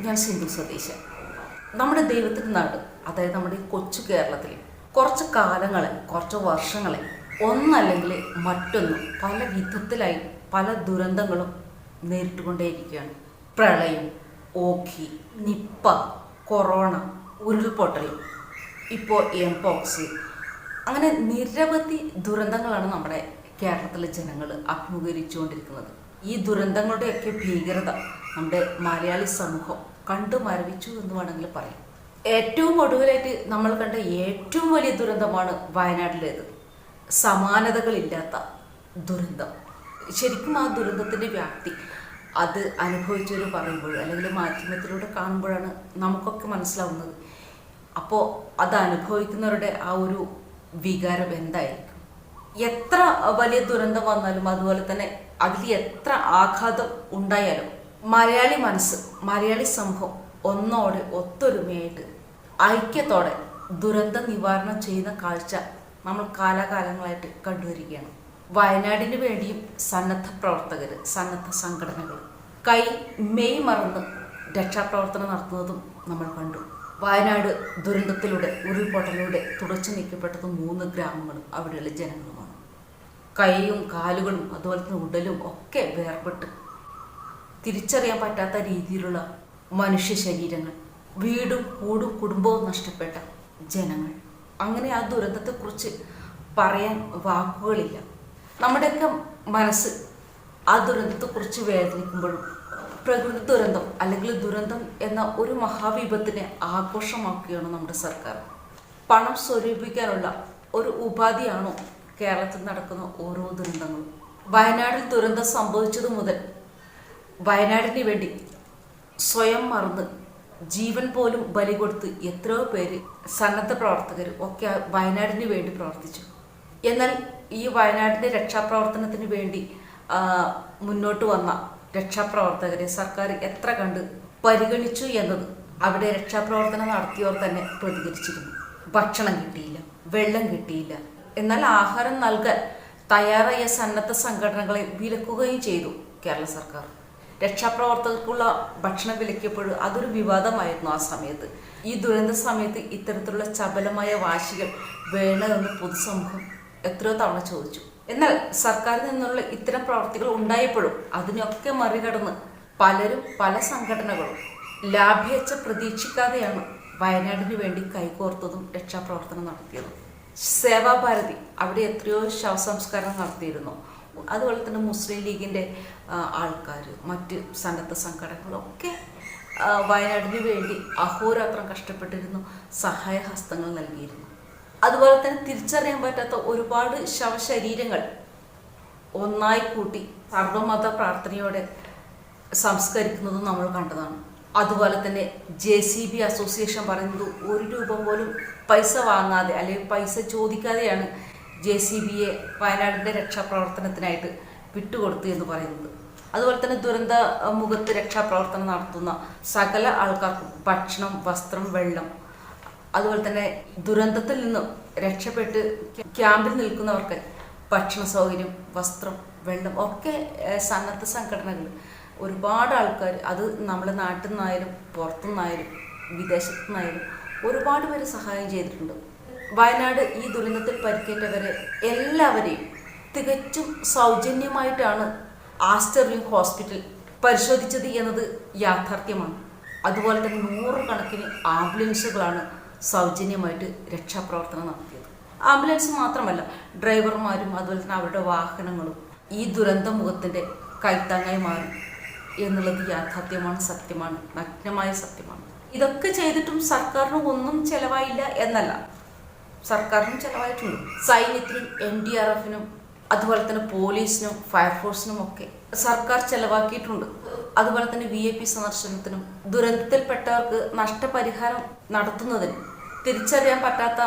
ഞാൻ സിന്ധു സതീശൻ നമ്മുടെ ദൈവത്തിന്റെ നാട് അതായത് നമ്മുടെ ഈ കൊച്ചു കേരളത്തിൽ കുറച്ച് കാലങ്ങളെ കുറച്ച് വർഷങ്ങളെ ഒന്നല്ലെങ്കിൽ മറ്റൊന്ന് പല വിധത്തിലായി പല ദുരന്തങ്ങളും നേരിട്ടുകൊണ്ടേയിരിക്കുകയാണ്. പ്രളയം ഓഖി നിപ്പ കൊറോണ ഉരുൾപൊട്ടൽ ഇപ്പോൾ എംപോക്സ്. അങ്ങനെ നിരവധി ദുരന്തങ്ങളാണ് നമ്മുടെ കേരളത്തിലെ ജനങ്ങൾ അഭിമുഖീകരിച്ചുകൊണ്ടിരിക്കുന്നത്. ഈ ദുരന്തങ്ങളുടെയൊക്കെ ഭീകരത നമ്മുടെ മലയാളി സമൂഹം കണ്ടു മരവിച്ചു എന്ന് വേണമെങ്കിൽ പറയാം. ഏറ്റവും ഒടുവിലായിട്ട് നമ്മൾ കണ്ട ഏറ്റവും വലിയ ദുരന്തമാണ് വയനാട്ടിലേത്. സമാനതകളില്ലാത്ത ദുരന്തം. ശരിക്കും ആ ദുരന്തത്തിന്റെ വ്യാപ്തി അത് അനുഭവിച്ചവർ പറയുമ്പോൾ അല്ലെങ്കിൽ മാധ്യമത്തിലൂടെ കാണുമ്പോഴാണ് നമുക്കൊക്കെ മനസ്സിലാവുന്നത്. അപ്പോൾ അത് അനുഭവിക്കുന്നവരുടെ ആ ഒരു വികാരം എന്തായിരിക്കും? എത്ര വലിയ ദുരന്തം വന്നാലും അതുപോലെ തന്നെ അതിൽ എത്ര ആഘാതം ഉണ്ടായാലും മലയാളി മനസ്സ് മലയാളി സമൂഹം ഒന്നോടെ ഒത്തൊരുമയായിട്ട് ഐക്യത്തോടെ ദുരന്ത നിവാരണം ചെയ്യുന്ന കാഴ്ച നമ്മൾ കാലാകാലങ്ങളായിട്ട് കണ്ടുവരികയാണ്. വയനാടിന് വേണ്ടിയും സന്നദ്ധ പ്രവർത്തകർ സന്നദ്ധ സംഘടനകൾ കൈ മെയ് മറന്ന് രക്ഷാപ്രവർത്തനം നടത്തുന്നതും നമ്മൾ കണ്ടു. വയനാട് ദുരന്തത്തിലൂടെ ഉരുൾപൊട്ടലിലൂടെ തുടച്ചു നീക്കപ്പെട്ടത് മൂന്ന് ഗ്രാമങ്ങളും അവിടെയുള്ള ജനങ്ങളുമാണ്. കൈയും കാലുകളും അതുപോലെ തന്നെ ഉടലും ഒക്കെ വേർപെട്ട് തിരിച്ചറിയാൻ പറ്റാത്ത രീതിയിലുള്ള മനുഷ്യ ശരീരങ്ങൾ. വീടും കൂടും കുടുംബവും നഷ്ടപ്പെട്ട ജനങ്ങൾ. അങ്ങനെ ആ ദുരന്തത്തെക്കുറിച്ച് പറയാൻ വാക്കുകളില്ല. നമ്മുടെയൊക്കെ മനസ്സ് ആ ദുരന്തത്തെക്കുറിച്ച് വേദനിക്കുമ്പോഴും പ്രകൃതി ദുരന്തം അല്ലെങ്കിൽ ദുരന്തം എന്ന ഒരു മഹാവിപത്തിനെ ആഘോഷമാക്കുകയാണ് നമ്മുടെ സർക്കാർ. പണം സ്വരൂപിക്കാനുള്ള ഒരു ഉപാധിയാണോ കേരളത്തിൽ നടക്കുന്ന ഓരോ ദുരന്തങ്ങളും? വയനാട്ടിൽ ദുരന്തം സംഭവിച്ചതു മുതൽ വയനാടിന് വേണ്ടി സ്വയം മറന്ന് ജീവൻ പോലും ബലി കൊടുത്ത് എത്രയോ പേര് സന്നദ്ധ പ്രവർത്തകർ ഒക്കെ വയനാടിന് വേണ്ടി പ്രവർത്തിച്ചു. എന്നാൽ ഈ വയനാടിന്റെ രക്ഷാപ്രവർത്തനത്തിന് വേണ്ടി മുന്നോട്ട് വന്ന രക്ഷാപ്രവർത്തകരെ സർക്കാർ എത്ര കണ്ട് പരിഗണിച്ചു എന്നത് അവിടെ രക്ഷാപ്രവർത്തനം നടത്തിയവർ തന്നെ പ്രതികരിച്ചിരുന്നു. ഭക്ഷണം കിട്ടിയില്ല വെള്ളം കിട്ടിയില്ല. എന്നാൽ ആഹാരം നൽകാൻ തയ്യാറായ സന്നദ്ധ സംഘടനകളെ വിലക്കുകയും ചെയ്തു കേരള സർക്കാർ. രക്ഷാപ്രവർത്തകർക്കുള്ള ഭക്ഷണം വിലക്കിയപ്പോൾ അതൊരു വിവാദമായിരുന്നു ആ സമയത്ത്. ഈ ദുരന്ത സമയത്ത് ഇത്തരത്തിലുള്ള ചപലമായ വാശികൾ വേണമെന്ന് പൊതുസമൂഹം എത്രയോ തവണ ചോദിച്ചു. എന്നാൽ സർക്കാരിൽ നിന്നുള്ള ഇത്തരം പ്രവർത്തികൾ ഉണ്ടായപ്പോഴും അതിനൊക്കെ മറികടന്ന് പലരും പല സംഘടനകളും ലാഭേച്ഛ പ്രതീക്ഷിക്കാതെയാണ് വയനാടിന് വേണ്ടി കൈകോർത്തതും രക്ഷാപ്രവർത്തനം നടത്തിയതും. സേവാഭാരതി അവിടെ എത്രയോ ശവസംസ്കാരം നടത്തിയിരുന്നു. അതുപോലെ തന്നെ മുസ്ലിം ലീഗിന്റെ ആൾക്കാർ മറ്റ് സന്നദ്ധ സംഘടനകളൊക്കെ വയനാടിന് വേണ്ടി അഹോരാത്രം കഷ്ടപ്പെട്ടിരുന്നു സഹായഹസ്തങ്ങൾ നൽകിയിരുന്നു. അതുപോലെ തന്നെ തിരിച്ചറിയാൻ പറ്റാത്ത ഒരുപാട് ശവശരീരങ്ങൾ ഒന്നായി കൂട്ടി സർവമത പ്രാർത്ഥനയോടെ സംസ്കരിക്കുന്നതും നമ്മൾ കണ്ടതാണ്. അതുപോലെ തന്നെ ജെ സി ബി അസോസിയേഷൻ പറയുന്നത് ഒരു രൂപം പോലും പൈസ വാങ്ങാതെ അല്ലെങ്കിൽ പൈസ ചോദിക്കാതെയാണ് ജെ സി ബിയെ വയനാടിന്റെ രക്ഷാപ്രവർത്തനത്തിനായിട്ട് വിട്ടുകൊടുത്തു എന്ന് പറയുന്നത്. അതുപോലെ തന്നെ ദുരന്ത മുഖത്ത് രക്ഷാപ്രവർത്തനം നടത്തുന്ന സകല ആൾക്കാർക്കും ഭക്ഷണം വസ്ത്രം വെള്ളം അതുപോലെ തന്നെ ദുരന്തത്തിൽ നിന്നും രക്ഷപ്പെട്ട് ക്യാമ്പിൽ നിൽക്കുന്നവർക്ക് ഭക്ഷണ സൗകര്യം വസ്ത്രം വെള്ളം ഒക്കെ സന്നദ്ധ സംഘടനകൾ ഒരുപാട് ആൾക്കാർ അത് നമ്മുടെ നാട്ടിൽ നിന്നായാലും പുറത്തുനിന്നായാലും വിദേശത്തു നിന്നായാലും ഒരുപാട് പേര് സഹായം ചെയ്തിട്ടുണ്ട്. വയനാട് ഈ ദുരന്തത്തിൽ പരിക്കേറ്റവരെ എല്ലാവരെയും തികച്ചും സൗജന്യമായിട്ടാണ് ആസ്റ്റർലിംഗ് ഹോസ്പിറ്റൽ പരിശോധിച്ചത് എന്നത് യാഥാർത്ഥ്യമാണ്. അതുപോലെ തന്നെ നൂറുകണക്കിന് ആംബുലൻസുകളാണ് സൗജന്യമായിട്ട് രക്ഷാപ്രവർത്തനം നടത്തിയത്. ആംബുലൻസ് മാത്രമല്ല ഡ്രൈവർമാരും അതുപോലെ തന്നെ അവരുടെ വാഹനങ്ങളും ഈ ദുരന്ത മുഖത്തിന്റെ കൈത്താങ്ങായി മാറി എന്നുള്ളത് യാഥാർത്ഥ്യമാണ് സത്യമാണ് നഗ്നമായ സത്യമാണ്. ഇതൊക്കെ ചെയ്തിട്ടും സർക്കാരിന് ഒന്നും ചെലവായില്ല എന്നല്ല. സർക്കാരിനും ചെലവായിട്ടുണ്ട്. സൈന്യത്തിനും എൻ ഡി ആർ എഫിനും അതുപോലെ തന്നെ പോലീസിനും ഫയർഫോഴ്സിനും ഒക്കെ സർക്കാർ ചെലവാക്കിയിട്ടുണ്ട്. അതുപോലെ തന്നെ വി ഐ പി സന്ദർശനത്തിനും ദുരന്തത്തിൽപ്പെട്ടവർക്ക് നഷ്ടപരിഹാരം നടത്തുന്നതിന് തിരിച്ചറിയാൻ പറ്റാത്ത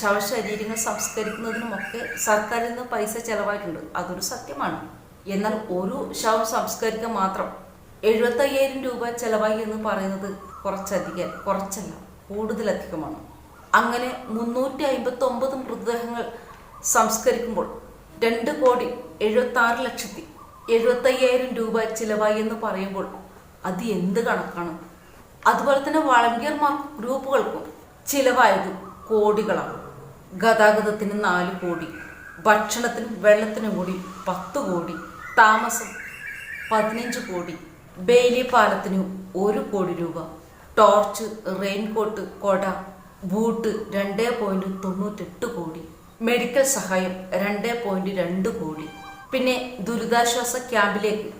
ശവശരീരങ്ങൾ സംസ്കരിക്കുന്നതിനും ഒക്കെ സർക്കാരിൽ നിന്ന് പൈസ ചെലവായിട്ടുണ്ട്. അതൊരു സത്യമാണ്. എന്നാൽ ഒരു ശവം സംസ്കരിക്കാൻ മാത്രം എഴുപത്തയ്യായിരം രൂപ ചെലവായി എന്ന് പറയുന്നത് കുറച്ചധികം കുറച്ചല്ല കൂടുതലധികമാണ്. അങ്ങനെ മുന്നൂറ്റി അമ്പത്തി ഒമ്പത് മൃതദേഹങ്ങൾ സംസ്കരിക്കുമ്പോൾ രണ്ട് കോടി എഴുപത്തി ആറ് ലക്ഷത്തി എഴുപത്തയ്യായിരം രൂപ ചിലവായി എന്ന് പറയുമ്പോൾ അത് എന്ത് കണക്കാണ്? അതുപോലെ തന്നെ വളണ്ടിയർമാർ ഗ്രൂപ്പുകൾക്കും ചിലവായത് കോടികളാണ്. ഗതാഗതത്തിന് നാല് കോടി ഭക്ഷണത്തിനും വെള്ളത്തിനും കൂടി പത്ത് കോടി താമസം പതിനഞ്ച് കോടി ബെയിലി പാലത്തിന് ഒരു കോടി രൂപ ടോർച്ച് റെയിൻകോട്ട് കൊട ബൂട്ട് രണ്ട് പോയിന്റ് തൊണ്ണൂറ്റെട്ട് കോടി. മെഡിക്കൽ സഹായം രണ്ട് പോയിന്റ് രണ്ട് കോടി. പിന്നെ ദുരിതാശ്വാസ ക്യാമ്പിലേക്ക്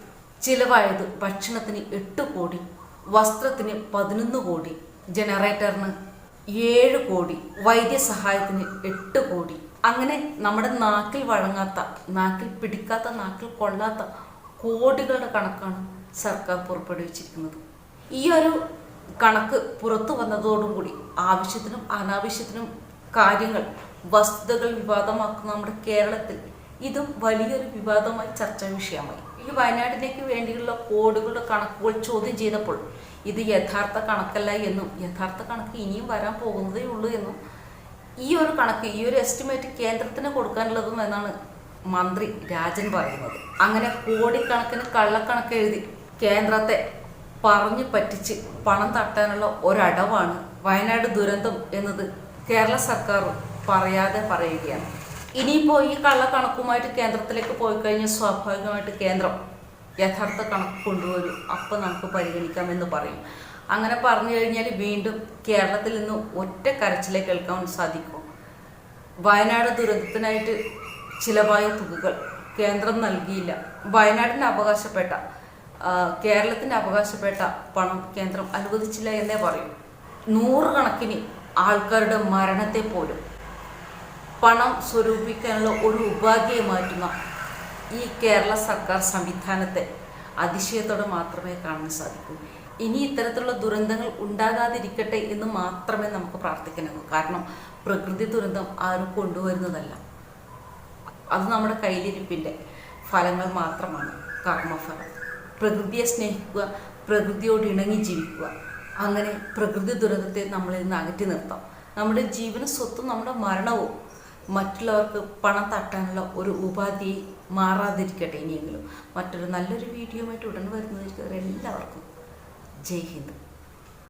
ചിലവായത് ഭക്ഷണത്തിന് എട്ട് കോടി. വസ്ത്രത്തിന് പതിനൊന്ന് കോടി. ജനറേറ്ററിന് ഏഴ് കോടി. വൈദ്യസഹായത്തിന് എട്ട് കോടി. അങ്ങനെ നമ്മുടെ നാക്കിൽ വഴങ്ങാത്ത നാക്കിൽ പിടിക്കാത്ത നാക്കിൽ കൊള്ളാത്ത കോടികളുടെ കണക്കാണ് സർക്കാർ പുറപ്പെടുവിച്ചിരിക്കുന്നത്. ഈ ഒരു കണക്ക് പുറത്തു വന്നതോടുകൂടി ആവശ്യത്തിനും അനാവശ്യത്തിനും കാര്യങ്ങൾ വസ്തുതകൾ വിവാദമാക്കുന്ന നമ്മുടെ കേരളത്തിൽ ഇതും വലിയൊരു വിവാദമായി ചർച്ചാ വിഷയമായി. ഈ വയനാടിനേക്ക് വേണ്ടിയുള്ള കോടുകളുടെ കണക്കുകൾ ചോദ്യം ചെയ്തപ്പോൾ ഇത് യഥാർത്ഥ കണക്കല്ല എന്നും യഥാർത്ഥ കണക്ക് ഇനിയും വരാൻ പോകുന്നതേ ഉള്ളൂ എന്നും ഈ ഒരു കണക്ക് ഈ ഒരു എസ്റ്റിമേറ്റ് കേന്ദ്രത്തിന് കൊടുക്കാനുള്ളതും എന്നാണ് മന്ത്രി രാജൻ പറയുന്നത്. അങ്ങനെ കോടിക്കണക്കിന് കള്ളക്കണക്ക് എഴുതി കേന്ദ്രത്തെ പറഞ്ഞു പറ്റിച്ച് പണം തട്ടാനുള്ള ഒരടവാണ് വയനാട് ദുരന്തം എന്നത് കേരള സർക്കാർ പറയാതെ പറയുകയാണ്. ഇനിയിപ്പോൾ ഈ കള്ളക്കണക്കുമായിട്ട് കേന്ദ്രത്തിലേക്ക് പോയി കഴിഞ്ഞാൽ സ്വാഭാവികമായിട്ട് കേന്ദ്രം യഥാർത്ഥ കണക്ക് കൊണ്ടുവരും. അപ്പം നമുക്ക് പരിഗണിക്കാമെന്ന് പറയും. അങ്ങനെ പറഞ്ഞു കഴിഞ്ഞാൽ വീണ്ടും കേരളത്തിൽ നിന്ന് ഒറ്റ കരച്ചിലേ കേൾക്കാൻ സാധിക്കും. വയനാട് ദുരന്തത്തിനായിട്ട് ചിലവായ തുകകൾ കേന്ദ്രം നൽകിയില്ല. വയനാടിന് അവകാശപ്പെട്ട ആ, കേരളത്തിന് അവകാശപ്പെട്ട പണം കേന്ദ്രം അനുവദിച്ചില്ല എന്നേ പറയും. നൂറുകണക്കിന് ആൾക്കാരുടെ മരണത്തെ പോലും പണം സ്വരൂപിക്കാനുള്ള ഒരു ഉപാധിയെ മാറ്റുന്ന ഈ കേരള സർക്കാർ സംവിധാനത്തെ അതിശയത്തോടെ മാത്രമേ കാണാൻ സാധിക്കൂ. ഇനി ഇത്തരത്തിലുള്ള ദുരന്തങ്ങൾ ഉണ്ടാകാതിരിക്കട്ടെ എന്ന് മാത്രമേ നമുക്ക് പ്രാർത്ഥിക്കാനാകൂ കാരണം പ്രകൃതി ദുരന്തം ആരും കൊണ്ടുവരുന്നതല്ല. അത് നമ്മുടെ കയ്യിലിരിപ്പിന്റെ ഫലങ്ങൾ മാത്രമാണ്. കർമ്മഫലം. പ്രകൃതിയെ സ്നേഹിക്കുക പ്രകൃതിയോട് ഇണങ്ങി ജീവിക്കുക. അങ്ങനെ പ്രകൃതി ദുരന്തത്തെ നമ്മളിൽ നിന്ന് അകറ്റി നിർത്താം. നമ്മുടെ ജീവനും സ്വത്തും നമ്മുടെ മരണവും. മറ്റുള്ളവർക്ക് പണം തട്ടാനുള്ള ഒരു ഉപാധി മാറാതിരിക്കട്ടെ ഇനിയെങ്കിലും. മറ്റൊരു നല്ലൊരു വീഡിയോ ആയിട്ട് ഉടൻ വരുന്നതായിരിക്കും. എല്ലാവർക്കും ജയ് ഹിന്ദ്.